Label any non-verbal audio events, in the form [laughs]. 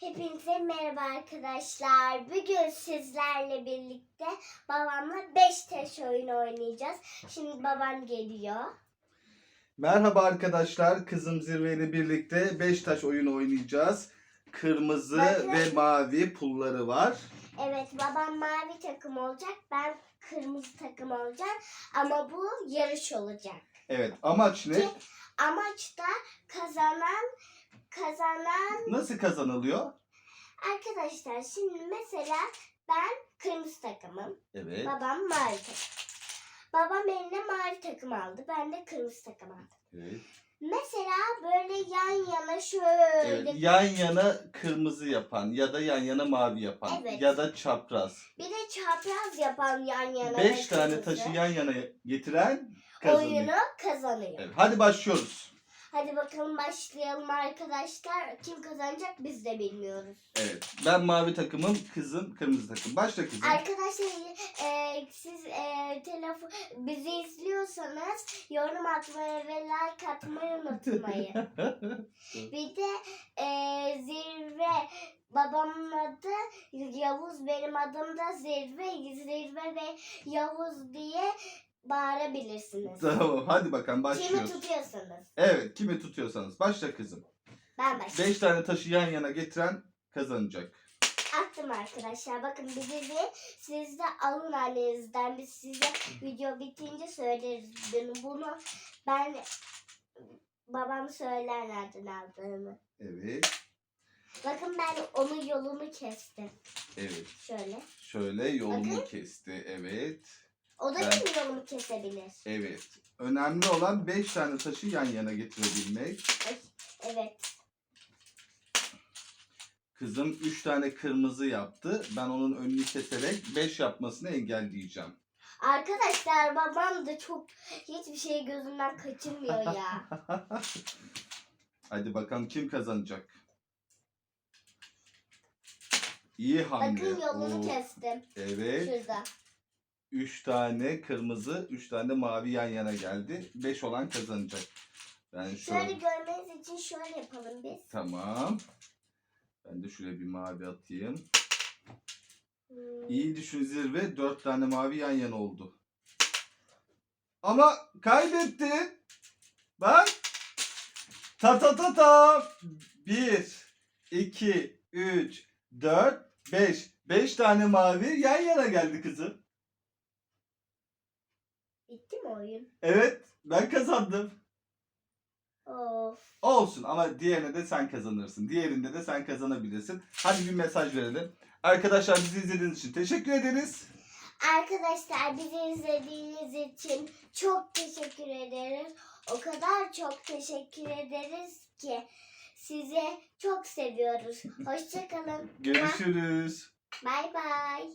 Hepinize merhaba arkadaşlar. Bugün sizlerle birlikte babamla 5 taş oyunu oynayacağız. Şimdi babam geliyor. Merhaba arkadaşlar. Kızım Zirve ile birlikte 5 taş oyunu oynayacağız. Kırmızı Bakın. ve mavi pulları var. Evet babam mavi takım olacak. Ben kırmızı takım olacağım. Ama bu yarış olacak. Evet, amaç ne? Ki amaç da kazanan kazanan Nasıl kazanılıyor? arkadaşlar şimdi mesela ben kırmızı takımım. Evet. Babam mavi takım. Babam eline mavi takım aldı. Ben de kırmızı takım aldım. Evet. Mesela böyle yan yana şöyle Evet, Yan yana kırmızı yapan ya da yan yana mavi yapan Evet. ya da çapraz. bir de çapraz yapan yan yana 5 ve tane taşı yan yana getiren kazanıyor. oyunu kazanıyor. Evet, hadi başlıyoruz. Hadi bakalım başlayalım arkadaşlar. Kim kazanacak biz de bilmiyoruz. Evet. Ben mavi takımım, kızım kırmızı takım. Başla kızım. Arkadaşlar e, siz e, telefon bizi izliyorsanız yorum atmayı ve like atmayı unutmayın. [laughs] Bir de e, zirve babamın adı Yavuz benim adım da zirve zirve ve Yavuz diye bağırabilirsiniz. tamam, hadi bakalım Kimi başlıyoruz. tutuyorsanız. Evet, kimi tutuyorsanız. Başla kızım. Ben başlayayım. 5 tane taşı yan yana getiren kazanacak. Attım arkadaşlar. Bakın bizi de siz de alın annenizden. Biz size video bitince söyleriz. Bunu- Bunu ben babam söyler nereden aldığını. Evet. Bakın ben onun yolunu kestim. Evet. Şöyle. Şöyle yolumu Bakın. kesti. Evet. O da Ben- benim yolumu kesebilir. Evet. Önemli olan 5 tane taşı yan yana getirebilmek. Evet. Kızım 3 tane kırmızı yaptı. Ben onun önünü keserek 5 yapmasını engelleyeceğim. Arkadaşlar babam da çok hiçbir şey gözünden kaçırmıyor ya. [laughs] Hadi bakalım kim kazanacak? İyi hamle. Bakın yolunu Oo, kestim. Evet. Şurada. 3 tane kırmızı, 3 tane mavi yan yana geldi. 5 olan kazanacak. Ben Şöyle şöyle... görmeniz için şöyle yapalım biz. Tamam. Ben de şuraya bir mavi atayım. Hmm. İyi düşün zirve. 4 tane mavi yan yana oldu. Ama kaybettin. Bak. Ta ta ta ta. 1, 2, 3, 4, 5. 5 tane mavi yan yana geldi kızım. Bitti mi oyun? Evet ben kazandım. Of. Olsun ama diğerine de sen kazanırsın. Diğerinde de sen kazanabilirsin. Hadi bir mesaj verelim. Arkadaşlar bizi izlediğiniz için teşekkür ederiz. Arkadaşlar bizi izlediğiniz için çok teşekkür ederiz. O kadar çok teşekkür ederiz ki sizi çok seviyoruz. Hoşçakalın. Görüşürüz. Bay bay.